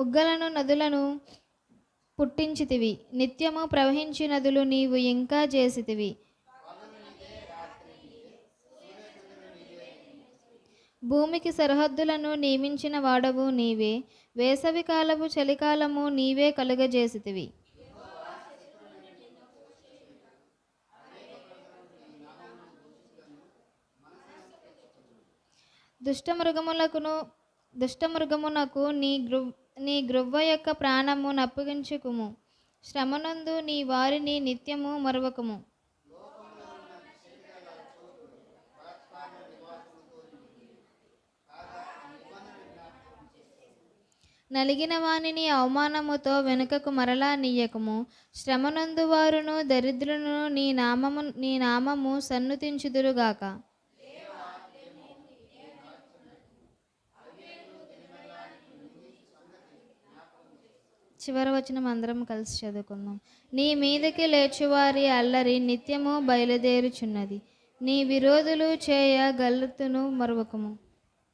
ఉగ్గలను నదులను పుట్టించితివి. నిత్యము ప్రవహించి నదులు నీవు ఇంకా చేసితివి. భూమికి సరిహద్దులను నియమించిన వాడవు నీవే. వేసవి కాలము చలికాలము నీవే కలుగజేసితివి. దుష్టమృగములకును దుష్టమృగమునకు నీ గృ నీ గృవ్వ యొక్క ప్రాణము నప్పగించుకుము. శ్రమనందు నీ వారిని నిత్యము మరవకము. నలిగిన వానిని అవమానముతో వెనుకకు మరలా నీయకము. శ్రమనందు వారును దరిద్రులను నీ నామము నీ నామము సన్నుతించుదురుగాక. చివరి వచనం అందరం కలిసి చదువుకుందాం. నీ మీదకి లేచువారి అల్లరి నిత్యము బయలుదేరుచున్నది. నీ విరోధులు చేయ గల్లుతును మరొకము